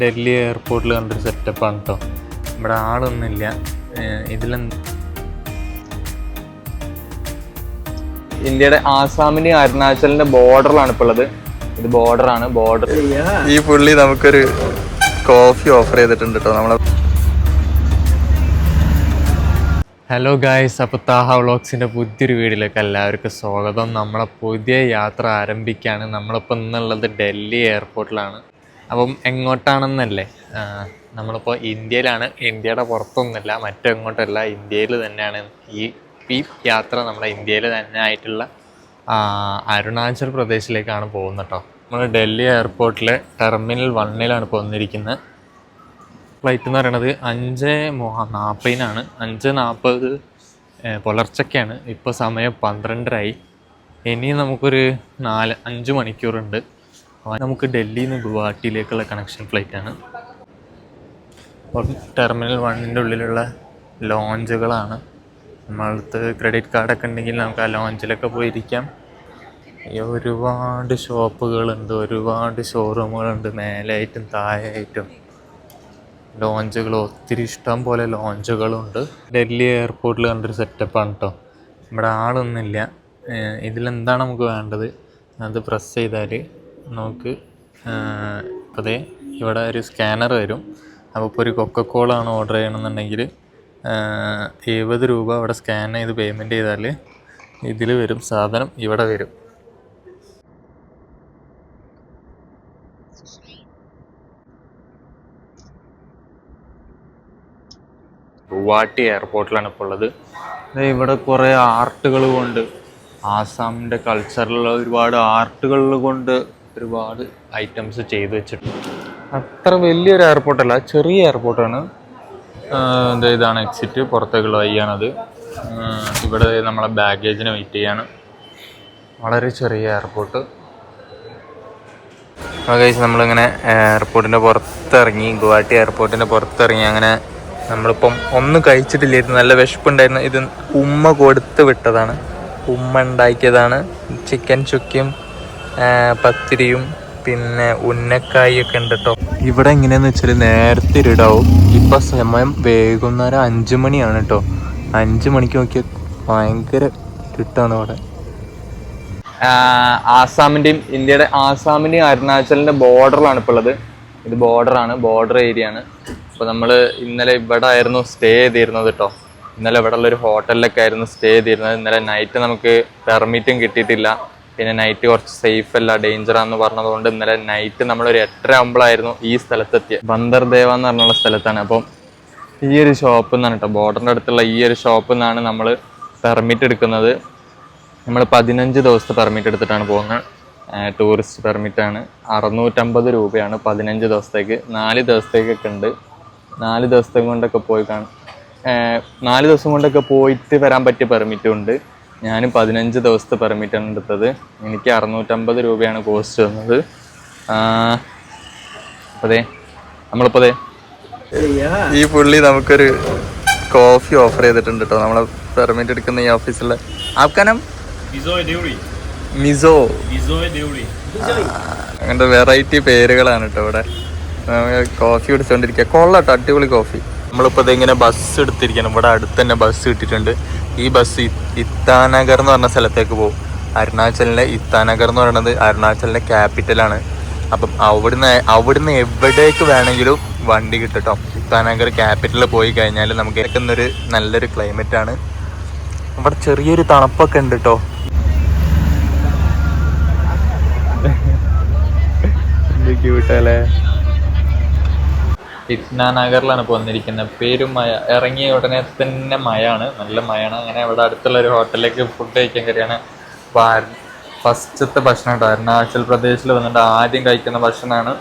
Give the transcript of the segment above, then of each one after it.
ഡൽഹി എയർപോർട്ടിൽ കണ്ടൊരു സെറ്റപ്പാണ് കേട്ടോ ഇവിടെ ആളൊന്നുമില്ല. ഇതിലെന്ത് ഇന്ത്യയുടെ ആസാമിന്റെയും അരുണാചലിന്റെ ബോർഡറിലാണ് ഇപ്പോൾ ഉള്ളത്. ഇത് ബോർഡറാണ് ബോർഡർ ഈ പുള്ളി നമുക്കൊരു കോഫി ഓഫർ ചെയ്തിട്ടുണ്ട് കേട്ടോ നമ്മളെ ഹലോ ഗായ്സ് അപ്പോൾ താഹ വ്ളോഗ്സിന്റെ പുതിയൊരു വീഡിയോയിലേക്ക് എല്ലാവർക്കും സ്വാഗതം. നമ്മളെ പുതിയ യാത്ര ആരംഭിക്കുകയാണ് നമ്മളിപ്പോൾ ഇന്നുള്ളത് ഡൽഹി എയർപോർട്ടിലാണ്. അപ്പം എങ്ങോട്ടാണെന്നല്ലേ? നമ്മളിപ്പോൾ ഇന്ത്യയിലാണ്. ഇന്ത്യയുടെ പുറത്തൊന്നുമില്ല. മറ്റെങ്ങോട്ടല്ല. ഇന്ത്യയിൽ തന്നെയാണ് ഈ ഈ യാത്ര നമ്മുടെ ഇന്ത്യയിൽ തന്നെ ആയിട്ടുള്ള അരുണാചൽ പ്രദേശിലേക്കാണ് പോകുന്നത് കേട്ടോ നമ്മൾ ഡൽഹി എയർപോർട്ടിലെ ടെർമിനൽ വണ്ണിലാണ് ഇപ്പോൾ വന്നിരിക്കുന്നത് ഫ്ലൈറ്റ് എന്ന് പറയണത് അഞ്ച് നാൽപ്പതിനാണ് അഞ്ച് നാൽപ്പത് പുലർച്ചയ്ക്കാണ് ഇപ്പോൾ സമയം പന്ത്രണ്ടരായി. ഇനി നമുക്കൊരു നാല് അഞ്ച് മണിക്കൂറുണ്ട്. നമുക്ക് ഡൽഹിയിൽ നിന്ന് ഗുവാഹട്ടിയിലേക്കുള്ള കണക്ഷൻ ഫ്ലൈറ്റാണ് ടെർമിനൽ വണ്ണിന്റെ ഉള്ളിലുള്ള ലോഞ്ചുകളാണ് നമ്മളടുത്ത് ക്രെഡിറ്റ് കാർഡൊക്കെ ഉണ്ടെങ്കിൽ നമുക്ക് ആ ലോഞ്ചിലൊക്കെ പോയിരിക്കാം ഒരുപാട് ഷോപ്പുകളുണ്ട് ഒരുപാട് ഷോറൂമുകളുണ്ട് മേലായിട്ടും താഴെയായിട്ടും. ലോഞ്ചുകൾ ഒത്തിരി ഇഷ്ടം പോലെ ലോഞ്ചുകളുണ്ട് ഡൽഹി എയർപോർട്ടിൽ കണ്ടൊരു സെറ്റപ്പാണ് കേട്ടോ ഇവിടെ ആളൊന്നുമില്ല. ഇതിലെന്താണ് നമുക്ക് വേണ്ടത്? അത് പ്രസ് ചെയ്താൽ നമുക്ക് ദേ ഇവിടെ ഒരു സ്കാനർ വരും. അപ്പോൾ ഇപ്പോൾ ഒരു കൊക്കക്കോള ആണ് ഓർഡർ ചെയ്യണമെന്നുണ്ടെങ്കിൽ എഴുപത് രൂപ അവിടെ സ്കാൻ ചെയ്ത് പേയ്മെന്റ് ചെയ്താൽ ഇതിൽ വരും സാധനം ഇവിടെ വരും. ഗുവാഹട്ടി എയർപോർട്ടിലാണ് ഇപ്പോൾ ഉള്ളത്. ഇവിടെ കുറേ ആർട്ടുകൾ കൊണ്ട് ആസാമിന്റെ കൾച്ചറിലുള്ള ഒരുപാട് ആർട്ടുകൾ കൊണ്ട് ഒരുപാട് ഐറ്റംസ് ചെയ്തു വെച്ചിട്ടുണ്ട്. അത്ര വലിയൊരു എയർപോർട്ടല്ല ചെറിയ എയർപോർട്ടാണ് ഇതാണ് എക്സിറ്റ് പുറത്തേക്കുള്ള വഴിയാണത്. ഇവിടെ നമ്മളെ ബാഗേജിന് വെയിറ്റ് ചെയ്യാണ്. വളരെ ചെറിയ എയർപോർട്ട് ഗൈസ് നമ്മളിങ്ങനെ എയർപോർട്ടിന്റെ പുറത്തിറങ്ങി ഗുവാഹട്ടി എയർപോർട്ടിന്റെ പുറത്തിറങ്ങി അങ്ങനെ നമ്മളിപ്പം ഒന്നും കഴിച്ചിട്ടില്ലായിരുന്നു നല്ല വിശപ്പുണ്ടായിരുന്നു. ഇത് ഉമ്മ കൊടുത്ത് വിട്ടതാണ്. ഉമ്മ ഉണ്ടാക്കിയതാണ്. ചിക്കൻ ചുക്കിയും പത്തിരിയും പിന്നെ ഉന്നക്കായൊക്കെ ഉണ്ട് കേട്ടോ ഇവിടെ എങ്ങനെയാന്ന് വെച്ചാൽ നേരത്തെ ഇരുടാവും ഇപ്പൊ സമയം വൈകുന്നേരം അഞ്ചു മണിയാണ് കേട്ടോ അഞ്ചു മണിക്ക് നോക്കിയാൽ ഭയങ്കര ഇരുട്ടാണ് അവിടെ. ആസാമിന്റെയും ഇന്ത്യയുടെ ആസാമിന്റെയും അരുണാചലിന്റെ ബോർഡറിലാണ് ഇപ്പോൾ ഉള്ളത്. ഇത് ബോർഡറാണ് ബോർഡർ ഏരിയ ആണ് അപ്പോൾ നമ്മൾ ഇന്നലെ ഇവിടെ ആയിരുന്നു സ്റ്റേ ചെയ്തിരുന്നത് കേട്ടോ ഇന്നലെ ഇവിടെ ഉള്ള ഒരു ഹോട്ടലിലൊക്കെ ആയിരുന്നു സ്റ്റേ ചെയ്തിരുന്നത്. ഇന്നലെ നൈറ്റ് നമുക്ക് പെർമിറ്റും കിട്ടിയിട്ടില്ല. പിന്നെ നൈറ്റ് കുറച്ച് സേഫ് അല്ല ഡേഞ്ചർ ആണെന്ന് പറഞ്ഞതുകൊണ്ട് ഇന്നലെ നൈറ്റ് നമ്മളൊരു എട്ടര ആകുമ്പോഴായിരുന്നു ഈ സ്ഥലത്തെത്തിയത് ബന്ദർദേവ എന്ന് പറഞ്ഞുള്ള സ്ഥലത്താണ്. അപ്പം ഈ ഒരു ഷോപ്പിൽ നിന്നാണ് കേട്ടോ ബോർഡറിന്റെ അടുത്തുള്ള ഈ ഒരു ഷോപ്പിൽ നിന്നാണ് നമ്മൾ പെർമിറ്റ് എടുക്കുന്നത്. നമ്മൾ പതിനഞ്ച് ദിവസത്തെ പെർമിറ്റ് എടുത്തിട്ടാണ് പോകുന്നത് ടൂറിസ്റ്റ് പെർമിറ്റ് ആണ്. അറുന്നൂറ്റമ്പത് രൂപയാണ് പതിനഞ്ച് ദിവസത്തേക്ക്. നാല് ദിവസത്തേക്കൊക്കെ ഉണ്ട്. നാല് ദിവസത്തെ കൊണ്ടൊക്കെ പോയി കാണും. നാല് ദിവസം കൊണ്ടൊക്കെ പോയിട്ട് വരാൻ പറ്റിയ പെർമിറ്റും ഉണ്ട്. ഞാൻ പതിനഞ്ച് ദിവസത്തെ പെർമിറ്റാണ് എടുത്തത്. എനിക്ക് അറുന്നൂറ്റമ്പത് രൂപയാണ് കോസ്റ്റ് വന്നത് നമ്മളിപ്പോൾ അതെ ഈ പുള്ളി നമുക്കൊരു കോഫി ഓഫർ ചെയ്തിട്ടുണ്ട് കേട്ടോ നമ്മളെ പെർമിറ്റ് എടുക്കുന്ന ഈ ഓഫീസിലെ ആപ്കാനം? Deuri. മിസോ. അങ്ങനത്തെ വെറൈറ്റി പേരുകളാണ് കേട്ടോ ഇവിടെ. കോഫി കുടിച്ചുകൊണ്ടിരിക്കുക കൊള്ളാട്ടോ അടിപൊളി കോഫി നമ്മളിപ്പോൾ ഇങ്ങനെ ബസ് എടുത്തിരിക്കണം. ഇവിടെ അടുത്ത് തന്നെ ബസ് കിട്ടിയിട്ടുണ്ട്. ഈ ബസ് ഇത്താനഗർ എന്ന് പറഞ്ഞ സ്ഥലത്തേക്ക് പോകും. അരുണാചലിലെ ഇത്താനഗർ എന്ന് പറയുന്നത് അരുണാചലിന്റെ ക്യാപിറ്റലാണ് അപ്പം അവിടുന്ന് അവിടുന്ന് എവിടേക്ക് വേണമെങ്കിലും വണ്ടി കിട്ടും കേട്ടോ ഇത്താനഗർ ക്യാപിറ്റലിൽ പോയി കഴിഞ്ഞാൽ നമുക്ക് കേൾക്കുന്നൊരു നല്ലൊരു ക്ലൈമറ്റ് ആണ്. അവിടെ ചെറിയൊരു തണുപ്പൊക്കെ ഉണ്ട് കേട്ടോ ക്യൂട്ടല്ലേ ഇറ്റ്നാനഗറിലാണ് ഇപ്പോൾ വന്നിരിക്കുന്നത്. പേരും മഴ ഇറങ്ങിയ ഉടനെ തന്നെ മഴയാണ്. നല്ല മഴയാണ്. അങ്ങനെ ഇവിടെ അടുത്തുള്ള ഒരു ഹോട്ടലിലേക്ക് ഫുഡ് കഴിക്കാൻ കയറിയാണ് ഫസ്റ്റത്തെ ഭക്ഷണം കേട്ടോ. അരുണാചൽ പ്രദേശിൽ വന്നിട്ട് ആദ്യം കഴിക്കുന്ന ഭക്ഷണമാണ്.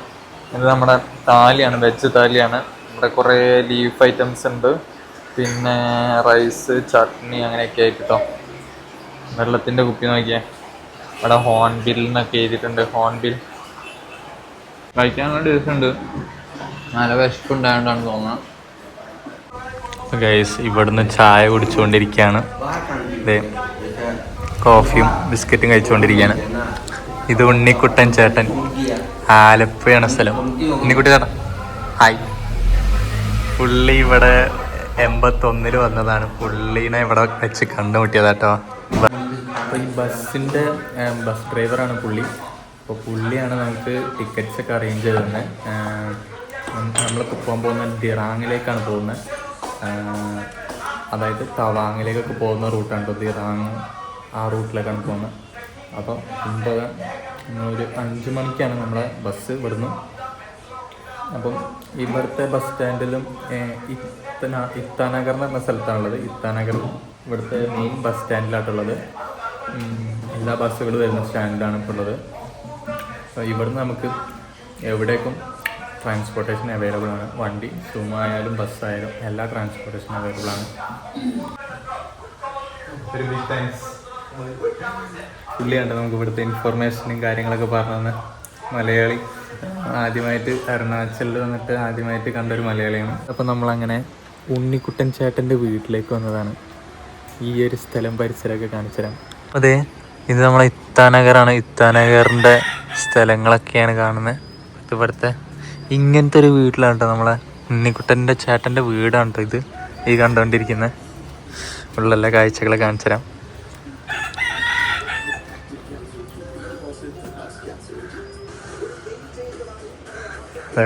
ഇത് നമ്മുടെ താലിയാണ് വെജ് താലിയാണ്. ഇവിടെ കുറേ ലീഫ് ഐറ്റംസ് ഉണ്ട്. പിന്നെ റൈസ് ചട്നി അങ്ങനെയൊക്കെ ആയിട്ട് കേട്ടോ വെള്ളത്തിന്റെ കുപ്പി നോക്കിയേ. ഇവിടെ ഹോൺ ബിൽ എന്നൊക്കെ എഴുതിയിട്ടുണ്ട്. ഹോൺ ബിൽ കഴിക്കാനുള്ള ടേസ്റ്റ് ഉണ്ട്. നല്ല വിശപ്പുണ്ടായോണ്ടാണ് തോന്നുന്നത് ഗൈസ് ഇവിടുന്ന് ചായ കുടിച്ചുകൊണ്ടിരിക്കുകയാണ് ദേ കോഫിയും ബിസ്ക്കറ്റും കഴിച്ചുകൊണ്ടിരിക്കുകയാണ് ഇത് ഉണ്ണിക്കുട്ടൻ ചേട്ടൻ. ആലപ്പുഴയാണ് സ്ഥലം. ഉണ്ണിക്കുട്ടി ചേട്ടൻ ഹായ് പുള്ളി ഇവിടെ എൺപത്തൊന്നിൽ വന്നതാണ്. പുള്ളീനെ ഇവിടെ വെച്ച് കണ്ടുമുട്ടിയതാട്ടോ. അപ്പോൾ ഈ ബസ്സിന്റെ ബസ് ഡ്രൈവറാണ് പുള്ളി. അപ്പോൾ പുള്ളിയാണ് നമുക്ക് ടിക്കറ്റ്സ് ഒക്കെ അറേഞ്ച് ചെയ്ത് തന്നെ നമ്മളിപ്പോൾ പോകാൻ പോകുന്ന ദിറാങ്ങിലേക്കാണ് പോകുന്നത് അതായത് തവാങ്ങിലേക്കൊക്കെ പോകുന്ന റൂട്ടാണ് കേട്ടോ ദിറാങ് ആ റൂട്ടിലേക്കാണ് പോകുന്നത് അപ്പോൾ ഒമ്പത് ഒരു അഞ്ച് മണിക്കാണ് നമ്മുടെ ബസ് ഇവിടുന്ന് അപ്പം ഇവിടുത്തെ ബസ് സ്റ്റാൻഡിലും ഇത്തന ഇത്താനഗർ എന്ന് പറഞ്ഞ സ്ഥലത്താണുള്ളത്. ഇത്താനഗർ ഇവിടുത്തെ മെയിൻ ബസ് സ്റ്റാൻഡിലായിട്ടുള്ളത്. എല്ലാ ബസ്സുകളും വരുന്ന സ്റ്റാൻഡിലാണ് ഇപ്പോൾ ഉള്ളത്. അപ്പോൾ ഇവിടുന്ന് നമുക്ക് എവിടേക്കും ട്രാൻസ്പോർട്ടേഷൻ അവൈലബിൾ ആണ്. വണ്ടി സൂമ ആയാലും ബസ്സായാലും എല്ലാ ട്രാൻസ്പോർട്ടേഷനും അവൈലബിൾ ആണ്. ഒരു ബിഗ് താങ്ക്സ് പുള്ളിയാണ് നമുക്ക് ഇവിടുത്തെ ഇൻഫർമേഷനും കാര്യങ്ങളൊക്കെ പറഞ്ഞു തന്നെ മലയാളി. ആദ്യമായിട്ട് അരുണാചലിൽ വന്നിട്ട് ആദ്യമായിട്ട് കണ്ടൊരു മലയാളിയാണ്. അപ്പോൾ നമ്മളങ്ങനെ ഉണ്ണിക്കുട്ടൻ ചേട്ടന്റെ വീട്ടിലേക്ക് വന്നതാണ്. ഈ ഒരു സ്ഥലം പരിസരമൊക്കെ കാണിച്ചു തരാം. അതെ ഇത് നമ്മളെ ഇത്താനഗറാണ്. ഇത്താനഗറിന്റെ സ്ഥലങ്ങളൊക്കെയാണ് കാണുന്നത്. ഇവിടുത്തെ ഇങ്ങനത്തെ ഒരു വീട്ടിലാണ് കേട്ടോ നമ്മളെ ഉണ്ണിക്കുട്ടന്റെ ചേട്ടന്റെ വീടാണ് കേട്ടോ ഇത്? ഈ കണ്ടുകൊണ്ടിരിക്കുന്നത് ഉള്ള എല്ലാ കാഴ്ചകളെ കാണിച്ചു തരാം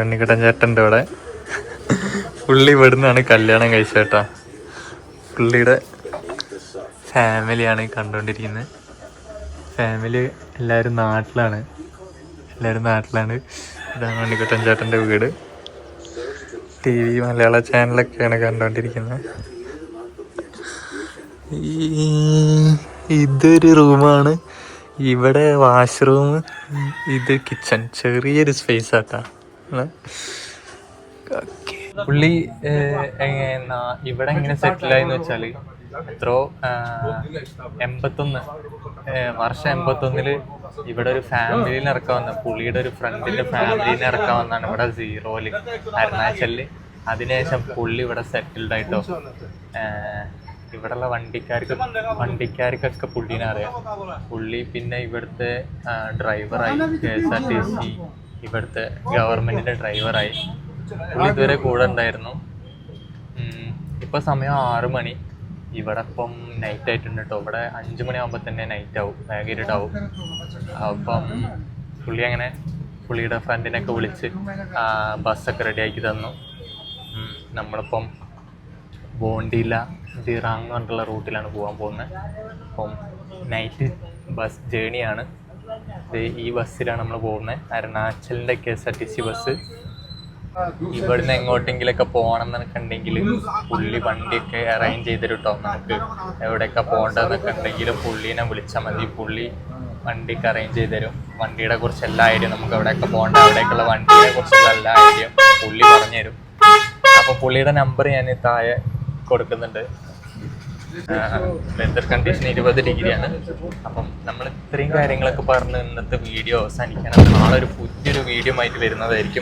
ഉണ്ണിക്കുട്ടൻ ചേട്ടന്റെ ഇവിടെ. പുള്ളി ഇവിടുന്നാണ് കല്യാണം കഴിച്ചത് കേട്ടോ. പുള്ളിയുടെ ഫാമിലിയാണ് കണ്ടുകൊണ്ടിരിക്കുന്നത് ഫാമിലി എല്ലാവരും നാട്ടിലാണ്. എല്ലാവരും നാട്ടിലാണ്. ഇതാണ് ഉണ്ണിക്കുട്ടൻ ചേട്ടന്റെ വീട്. ടി വി മലയാള ചാനലൊക്കെയാണ് കണ്ടുകൊണ്ടിരിക്കുന്നത് ഇതൊരു റൂമാണ്. ഇവിടെ വാഷ്റൂം ഇത് കിച്ചൺ. ചെറിയൊരു സ്പേസ് ആട്ടാ. പുള്ളി ഇവിടെ എങ്ങനെ സെറ്റിൽ എന്ന് വെച്ചാൽ എത്രയോ എൺപത്തൊന്ന് വർഷം എൺപത്തൊന്നിൽ ഇവിടെ ഒരു ഫാമിലിയിൽ ഇറക്കാൻ വന്ന പുള്ളിയുടെ ഒരു ഫ്രണ്ടിന്റെ ഫാമിലിയിൽ ഇറക്കാൻ വന്നാണ് ഇവിടെ സീറോയിൽ അരുണാചലിൽ. അതിനുശേഷം പുള്ളി ഇവിടെ സെറ്റിൽഡ് ആയിട്ടോ. ഇവിടെയുള്ള വണ്ടിക്കാർക്ക് വണ്ടിക്കാർക്കൊക്കെ പുള്ളീനെ അറിയാം. പുള്ളി പിന്നെ ഇവിടുത്തെ ഡ്രൈവറായി K S R T C ഇവിടുത്തെ ഗവൺമെന്റിന്റെ ഡ്രൈവറായി പുള്ളി ഇതുവരെ കൂടെ ഉണ്ടായിരുന്നു. ഇപ്പൊ സമയം ആറു മണി. ഇവിടെ ഇപ്പം നൈറ്റ് ആയിട്ടുണ്ട് ഇവിടെ മണി മണിയാകുമ്പോൾ തന്നെ നൈറ്റ് ആവും. വേഗം ആവും അപ്പം പുള്ളി അങ്ങനെ പുള്ളിയുടെ ഫ്രണ്ടിനൊക്കെ വിളിച്ച് ബസ്സൊക്കെ റെഡിയാക്കി തന്നു. നമ്മളിപ്പം ബോണ്ടില ദിറാങ് പറഞ്ഞിട്ടുള്ള റൂട്ടിലാണ് പോകാൻ പോകുന്നത് അപ്പം നൈറ്റ് ബസ് ജേണിയാണ് ഈ ബസ്സിലാണ് നമ്മൾ പോകുന്നത് അരുണാചലിന്റെ K S R T C bus ഇവിടുന്ന് എങ്ങോട്ടെങ്കിലൊക്കെ പോകണം എന്നൊക്കെ ഉണ്ടെങ്കിൽ പുള്ളി വണ്ടിയൊക്കെ അറേഞ്ച് ചെയ്തിട്ട് കേട്ടോ നമുക്ക്. എവിടെയൊക്കെ പോകേണ്ടതെന്നൊക്കെ ഉണ്ടെങ്കിൽ പുള്ളീനെ വിളിച്ചാൽ മതി. പുള്ളി വണ്ടിക്ക് അറേഞ്ച് ചെയ്ത് തരും വണ്ടിയുടെ കുറിച്ച് എല്ലാ ഐഡിയ നമുക്ക് എവിടെയൊക്കെ പോകണ്ട അവിടേക്കുള്ള വണ്ടിയെ കുറിച്ചുള്ള എല്ലാ ഐഡിയ പുള്ളി പറഞ്ഞു തരും അപ്പോൾ പുള്ളിയുടെ നമ്പർ ഞാൻ താഴെ കൊടുക്കുന്നുണ്ട്. വെതർ കണ്ടീഷൻ ഇരുപത് ഡിഗ്രിയാണ്. അപ്പം നമ്മൾ ഇത്രയും കാര്യങ്ങളൊക്കെ പറഞ്ഞ് ഇന്നത്തെ വീഡിയോ അവസാനിക്കണം. നാളെ ഒരു പുതിയൊരു വീഡിയോ ആയിട്ട് വരുന്നതായിരിക്കും.